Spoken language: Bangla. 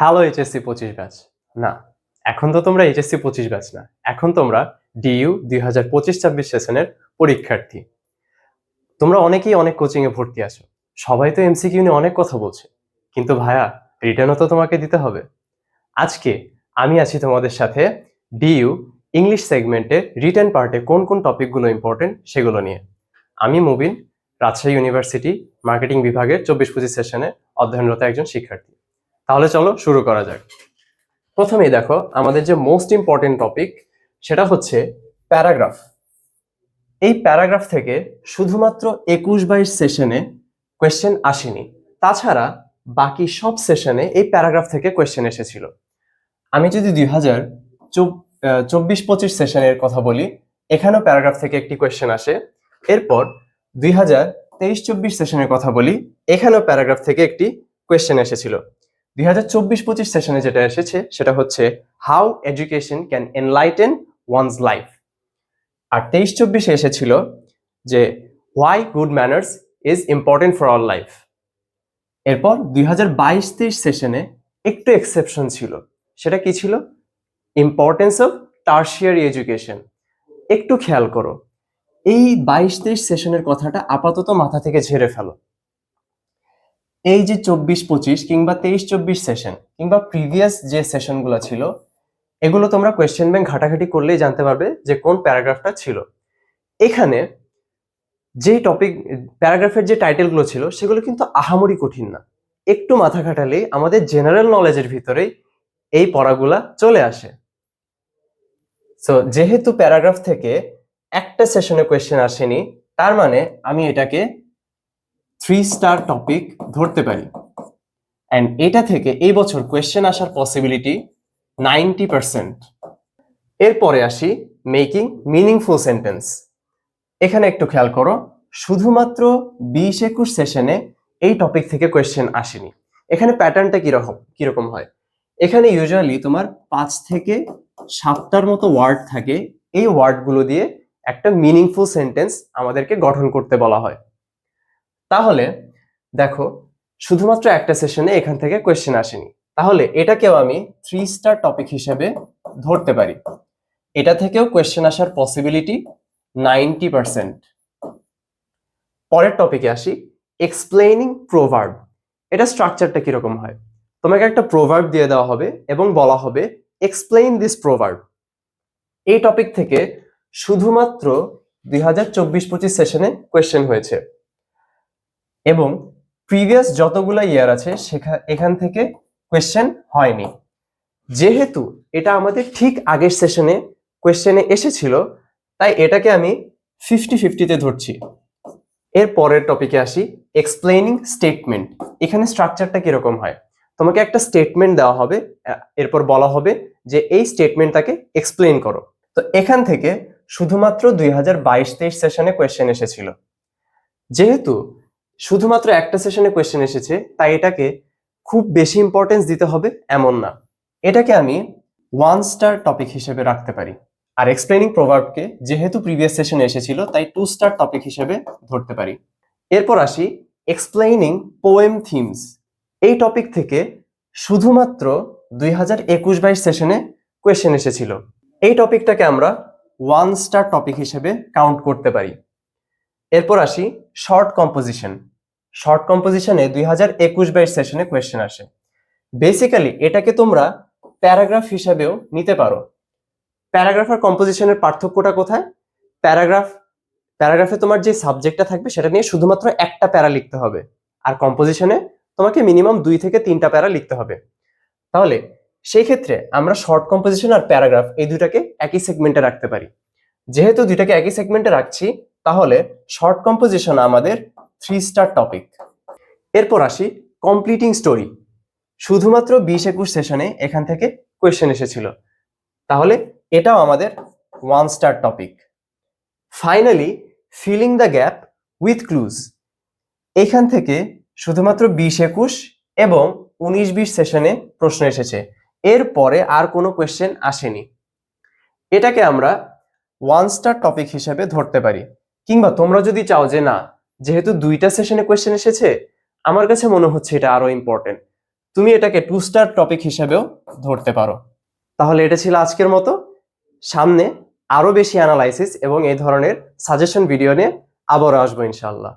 হ্যালো এইচএসসি পঁচিশ ব্যাচ। না, এখন তো তোমরা এইচএসসি পঁচিশ ব্যাচ না। এখন তোমরা ডিইউ দুই হাজার পঁচিশ ছাব্বিশ সেশনের পরীক্ষার্থী। তোমরা অনেকেই অনেক কোচিংয়ে ভর্তি আছো। সবাই তো এমসিকিউ নিয়ে অনেক কথা বলছে। কিন্তু ভাইয়া রিটার্নও তো তোমাকে দিতে হবে। আজকে আমি আছি তোমাদের সাথে ডিইউ ইংলিশ সেগমেন্টে রিটার্ন পার্টে কোন কোন টপিকগুলো ইম্পর্টেন্ট সেগুলো নিয়ে। আমি মুবিন, রাজশাহী ইউনিভার্সিটি মার্কেটিং বিভাগের চব্বিশ পঁচিশ সেশনে অধ্যয়নরত একজন শিক্ষার্থী। তাহলে চলো শুরু করা যাক। প্রথমেই দেখো, আমাদের যে মোস্ট ইম্পর্টেন্ট টপিক সেটা হচ্ছে প্যারাগ্রাফ। এই প্যারাগ্রাফ থেকে শুধুমাত্র একুশ বাইশ সেশনে কোয়েশ্চেন আসেনি। তাছাড়া বাকি সব সেশনে এই প্যারাগ্রাফ থেকে কোয়েশ্চেন এসেছিল। আমি যদি দুই হাজার চব্বিশ পঁচিশ সেশনের কথা বলি, এখানেও প্যারাগ্রাফ থেকে একটি কোয়েশ্চেন আসে। এরপর দুই হাজার তেইশ চব্বিশ সেশনের কথা বলি, এখানেও প্যারাগ্রাফ থেকে একটি কোয়েশ্চেন এসেছিল। দুই হাজার চব্বিশ পঁচিশ সেশনে যেটা এসেছে, সেটা হচ্ছে how education can enlighten one's life আর তেইশ চব্বিশে এসেছিল যে why good manners is important for all life এরপর দুই হাজার বাইশ তেইশ সেশনে একটু এক্সেপশন ছিল। সেটা কি ছিল? ইম্পর্টেন্স অফ টার্সিয়ারি এডুকেশন একটু খেয়াল করো। এই বাইশ তেইশ সেশনের কথাটা আপাতত মাথা থেকে ঝেড়ে ফেলো। এই যে চব্বিশ পঁচিশ কিংবা তেইশ চব্বিশ সেশন কিংবা প্রিভিয়াস যে সেশনগুলো ছিল, এগুলো তোমরা কোয়েশ্চেন ব্যাংক ঘাটাঘাটি করলেই জানতে পারবে যে কোন প্যারাগ্রাফটা ছিল। এখানে যে টপিক প্যারাগ্রাফের যে টাইটেলগুলো ছিল, সেগুলো কিন্তু আহামরি কঠিন না। একটু মাথা খাটালে আমাদের জেনারেল নলেজের ভিতরেই এই পড়াগুলা চলে আসে। সো যেহেতু প্যারাগ্রাফ থেকে একটা সেশনে কোয়েশ্চেন আসেনি, তার মানে আমি এটাকে থ্রি স্টার টপিক ধরতে পারি। অ্যান্ড এটা থেকে এই বছর কোয়েশ্চেন আসার পসিবিলিটি নাইনটি পার্সেন্ট এরপরে আসি মেকিং মিনিংফুল সেন্টেন্স এখানে একটু খেয়াল করো, শুধুমাত্র বিশ একুশ সেশনে এই টপিক থেকে কোয়েশ্চেন আসেনি। এখানে প্যাটার্নটা কীরকম কীরকম হয়? এখানে ইউজুয়ালি তোমার পাঁচ থেকে সাতটার মতো ওয়ার্ড থাকে। এই ওয়ার্ডগুলো দিয়ে একটা মিনিংফুল সেন্টেন্স আমাদেরকে গঠন করতে বলা হয়। তাহলে দেখো, শুধুমাত্র একটা সেশনে এখান থেকে কোয়েশ্চেন আসেনি। তাহলে এটাকেও আমি থ্রি স্টার টপিক হিসেবে ধরতে পারি। এটা থেকেও কোয়েশ্চেন আসার পসিবিলিটি নাইনটি পার্সেন্ট পরের টপিকে আসি এক্সপ্লেইনিং প্রোভার্ব এটা স্ট্রাকচারটা কীরকম হয়? তোমাকে একটা প্রোভার্ব দিয়ে দেওয়া হবে এবং বলা হবে এক্সপ্লেইন দিস প্রোভার্ব এই টপিক থেকে শুধুমাত্র দুই হাজার চব্বিশ পঁচিশ সেশনে কোয়েশ্চেন হয়েছে। এবং প্রিভিয়াস যতগুলো ইয়ার আছে সেখান এখান থেকে কোয়েশ্চেন হয়নি। যেহেতু এটা আমাদের ঠিক আগের সেশনে কোয়েশ্চেনে এসেছিল, তাই এটাকে আমি ফিফটি ফিফটিতে ধরছি। এর পরের টপিকে আসি এক্সপ্লেনিং স্টেটমেন্ট এখানে স্ট্রাকচারটা কীরকম হয়? তোমাকে একটা স্টেটমেন্ট দেওয়া হবে এরপর বলা হবে যে এই স্টেটমেন্টটাকে এক্সপ্লেন করো। তো এখান থেকে শুধুমাত্র দুই হাজার বাইশ তেইশ সেশনে কোয়েশ্চেন এসেছিল। যেহেতু শুধুমাত্র একটা সেশনে কোয়েশ্চেন এসেছে, তাই এটাকে খুব বেশি ইম্পর্টেন্স দিতে হবে এমন না। এটাকে আমি ওয়ান স্টার টপিক হিসেবে রাখতে পারি। আর এক্সপ্লেনিং প্রভাবকে যেহেতু প্রিভিয়াস সেশনে এসেছিল, তাই টু স্টার টপিক হিসেবে ধরতে পারি। এরপর আসি এক্সপ্লেইনিং পোয়েম থিমস এই টপিক থেকে শুধুমাত্র দুই হাজার একুশ বাইশ সেশনে কোয়েশ্চেন এসেছিল। এই টপিকটাকে আমরা ওয়ান স্টার টপিক হিসেবে কাউন্ট করতে পারি। এরপর আসি শর্ট কম্পোজিশন শর্ট কম্পোজিশনে দুই হাজার একুশ বাইশ সেশনে কোয়েশ্চেন আসে। বেসিক্যালি এটাকে তোমরা প্যারাগ্রাফ হিসাবেও নিতে পারো। প্যারাগ্রাফ আর কম্পোজিশনের পার্থক্যটা কোথায়? প্যারাগ্রাফ প্যারাগ্রাফে তোমার যে সাবজেক্টটা থাকবে, সেটা নিয়ে শুধুমাত্র একটা প্যারা লিখতে হবে। আর কম্পোজিশনে তোমাকে মিনিমাম দুই থেকে তিনটা প্যারা লিখতে হবে। তাহলে সেই ক্ষেত্রে আমরা শর্ট কম্পোজিশন আর প্যারাগ্রাফ এই দুটাকে একই সেগমেন্টে রাখতে পারি। যেহেতু দুইটাকে একই সেগমেন্টে রাখছি, তাহলে শর্ট কম্পোজিশন আমাদের থ্রি স্টার টপিক এরপর আসি কমপ্লিটিং স্টোরি শুধুমাত্র বিশ একুশ সেশনে এখান থেকে কোয়েশ্চেন এসেছিল। তাহলে এটাও আমাদের one star topic finally filling the gap with clues এখান থেকে শুধুমাত্র বিশ একুশ এবং উনিশ বিশ সেশনে প্রশ্ন এসেছে। এরপরে আর কোনো কোয়েশ্চেন আসেনি। এটাকে আমরা ওয়ান স্টার টপিক হিসেবে ধরতে পারি। কিংবা তোমরা যদি চাও যে না যেহেতু দুইটা সেশনে কোয়েশ্চেন এসেছে, আমার কাছে মনে হচ্ছে এটা আরও ইম্পর্টেন্ট তুমি এটাকে টু স্টার টপিক হিসেবেও ধরতে পারো। তাহলে এটা ছিল আজকের মতো। সামনে আরও বেশি অ্যানালাইসিস এবং এই ধরনের সাজেশন ভিডিও নিয়ে আবারও আসব ইনশাল্লাহ